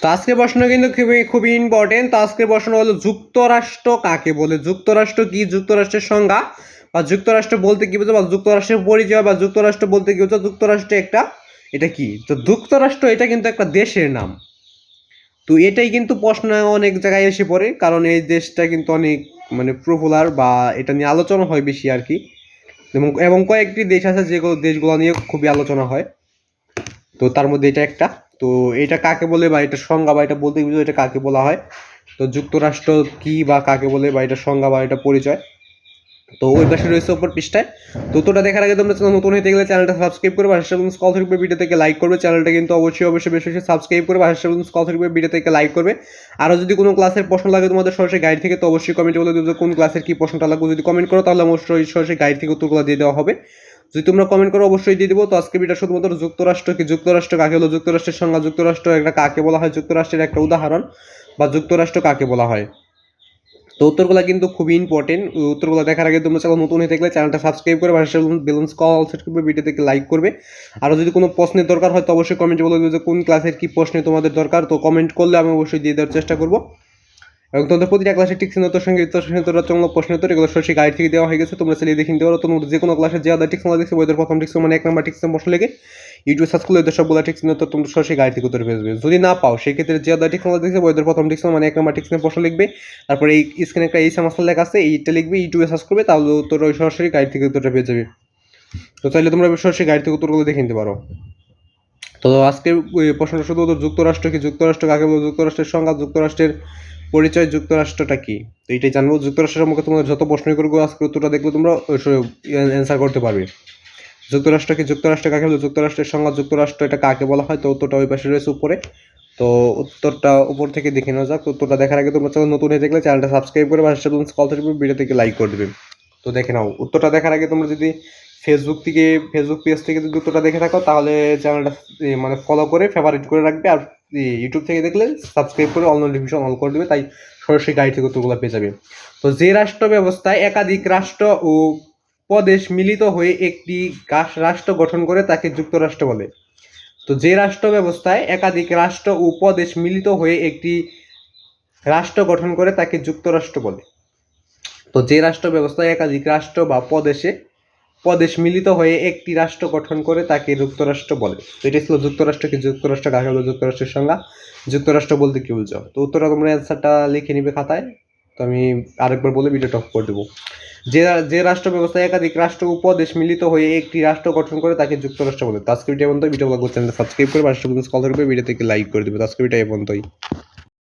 তো আজকের প্রশ্ন কিন্তু খুবই খুবই ইম্পর্টেন্ট তো আজকের প্রশ্ন হলো, যুক্তরাষ্ট্র কাকে বলে? যুক্তরাষ্ট্র কি? যুক্তরাষ্ট্রের সংজ্ঞা? বা যুক্তরাষ্ট্র বলতে কি বোঝো বা যুক্তরাষ্ট্রের পরিচয়? বা যুক্তরাষ্ট্র বলতে কি বোঝো যুক্তরাষ্ট্র একটা, এটা কি? তো যুক্তরাষ্ট্র, এটা কিন্তু একটা দেশের নাম। তো এটাই কিন্তু প্রশ্ন অনেক জায়গায় এসে পড়ে, কারণ এই দেশটা কিন্তু অনেক মানে পপুলার বা এটা নিয়ে আলোচনা হয় বেশি আর কি। এবং এবং কয়েকটি দেশ আছে যেগুলো, দেশগুলো নিয়ে খুবই আলোচনা হয়। তো তার মধ্যে এটা একটা। তো এটা কাকে বলে বা এটা সংজ্ঞা বা এটা বলতে বুঝো এটা কাকে বলা হয়? তো যুক্তরাষ্ট্র কি বা কাকে বলে বা এটা সংজ্ঞা বা এটা পরিচয়? তো ওই পাশে রয়েছে ওপর পৃষ্ঠায়। তো তোটা দেখার আগে তোমরা নতুন হতে গেলে চ্যানেলটা সাবস্ক্রাইব করবে আর সেরকম স্কল থাকবে ভিডিও থেকে লাইক করবে। চ্যানেলটা কিন্তু অবশ্যই অবশ্যই বেশি বেশি সাবস্ক্রাইব করবে আর সেরকম স্কল থাকবে ভিডিও থেকে লাইক করবে। আরও যদি কোনো ক্লাসের প্রশ্ন লাগে তোমাদের সরাসরি গাইড থেকে, তো অবশ্যই কমেন্টে বলে দেবে কোন ক্লাসের কি প্রশ্নটা লাগবে। যদি কমেন্ট করো তাহলে অবশ্যই সরাসরি গাইড থেকে উত্তরগুলো দিয়ে দেওয়া হবে। যদি তোমরা কমেন্ট করো, অবশ্যই দিয়ে দিব। তো আজকে ভিডিও শুধুমাত্র যুক্তরাষ্ট্র কি? যুক্তরাষ্ট্র কাকে হলো যুক্তরাষ্ট্রের সংজ্ঞা। যুক্তরাষ্ট্র একটা কাকে বলা হয়? যুক্তরাষ্ট্রের একটা উদাহরণ। বা যুক্তরাষ্ট্র কাকে বলা হয়? তো উত্তরগুলো কিন্তু খুবই ইম্পর্টেন্ট উত্তরগুলো দেখার আগে তোমরা চ্যানেল নতুন হয়ে থাকলে চ্যানেলটা সাবস্ক্রাইব করে পাশে বেলুন্স কল সেট করবে ভিডিও থেকে লাইক করবে। আরও যদি কোনো প্রশ্নের দরকার হয়, তো অবশ্যই কমেন্টে বলে দেবে যে কোন ক্লাসের কি প্রশ্নে তোমাদের দরকার। তো কমেন্ট করলে আমি অবশ্যই দিয়ে দেওয়ার চেষ্টা করব। এবং তোমাদের প্রতিটা ক্লাসে টিক্স উত্তর সঙ্গে প্রশ্ন উত্তর এগুলো সরাসরি গাইড থেকে দেওয়া হয়ে গেছে, তোমরা চালিয়ে দেখে নিতে পারো। তোমার যে কোনো ক্লাসে যে আদার টিক্স দেখছে ওদের প্রথম টিক্স মানে এক নাম্বার টিক্স প্রশ্ন লেগে ইউটিউব সার্চ করলে ওদের সবগুলো টিক্স উত্তর তোমরা সরাসরি গাইড থেকে উত্তর পেয়ে যদি না পাও, সেক্ষেত্রে যে আদার টিক্স দেখছে ওদের প্রথম টিক্স মানে এক নাম্বার টিক্স প্রশ্ন লিখবে। তারপরে এই স্ক্রিনে একটা এই সমস্যা লেখা আছে, এইটা লিখবে ইউটিউবে সার্চ করবে, তাহলে উত্তর ওই সরাসরি গাইড থেকে উত্তরটা পেয়ে যাবে। তো চাইলে তোমরা সরাসরি গাইড থেকে উত্তরগুলো দেখে নিতে পারো। তো আজকে প্রশ্নটা শুধু যুক্তরাষ্ট্র কি? যুক্তরাষ্ট্র কাকে বলে, যুক্তরাষ্ট্রের সংখ্যা যুক্তরাষ্ট্রের পরিচয় যুক্তরাষ্ট্রটা কি? তো এইটাই জানব। যুক্তরাষ্ট্রের সম্পর্কে তোমাদের যত প্রশ্নই করব আজকে উত্তরটা দেখলে তোমরা অ্যান্সার করতে পারবে। যুক্তরাষ্ট্র কি যুক্তরাষ্ট্র, কাকে বলে? যুক্তরাষ্ট্রের সংজ্ঞা, যুক্তরাষ্ট্র এটা কাকে বলা হয়? তো উত্তরটা ওই পাশে রয়েছে উপরে। তো উত্তরটা উপর থেকে দেখে নেওয়া যাক। উত্তরটা দেখার আগে তোমরা চ্যানেল নতুন হয়ে দেখলে চ্যানেলটা সাবস্ক্রাইব করে পাশে কল থেকে ভিডিও থেকে লাইক করে দেবে তো দেখে নাও। উত্তরটা দেখার আগে তোমরা যদি ফেসবুক থেকে ফেসবুক পেজ থেকে যদি উত্তরটা দেখে থাকো, তাহলে চ্যানেলটা মানে ফলো করে ফেভারিট করে রাখবে, আর ইউটিউব থেকে দেখলে সাবস্ক্রাইব করে অল নোটিফিকেশন অন করে দেবে, তাই সরাসরি গাইড থেকে উত্তরগুলো পেয়ে যাবে। তো যে রাষ্ট্র ব্যবস্থায় একাধিক রাষ্ট্র ও প্রদেশ মিলিত হয়ে একটি রাষ্ট্র গঠন করে, তাকে যুক্তরাষ্ট্র বলে। তো যে রাষ্ট্র ব্যবস্থায় একাধিক রাষ্ট্র ও প্রদেশ মিলিত হয়ে একটি রাষ্ট্র গঠন করে, তাকে যুক্তরাষ্ট্র বলে। তো যে রাষ্ট্র ব্যবস্থায় একাধিক রাষ্ট্র বা প্রদেশে প্রদেশ মিলিত হয়ে একটি রাষ্ট্র গঠন করে তাকে যুক্তরাষ্ট্র বলে। তো এটা ছিল যুক্তরাষ্ট্র কি যুক্তরাষ্ট্র কাকে বলে? যুক্তরাষ্ট্রের সংজ্ঞা। যুক্তরাষ্ট্র বলতে কি বলছো তো উত্তরটা তোমরা অ্যান্সারটা লিখে নিবে খাতায়। তো আমি আরেকবার বলে ভিডিওটা অফ করে দেবো। যে যে রাষ্ট্র ব্যবস্থায় একাধিক রাষ্ট্র উপদেশ মিলিত হয়ে একটি রাষ্ট্র গঠন করে তাকে যুক্তরাষ্ট্র বলে। তো আজকে ভিডিও পর্যন্ত ভিডিও সাবস্ক্রাইব করে রাষ্ট্র কল করবে ভিডিও থেকে লাইক করে দেবে। তো আজকে ভিডিও পর্যন্তই।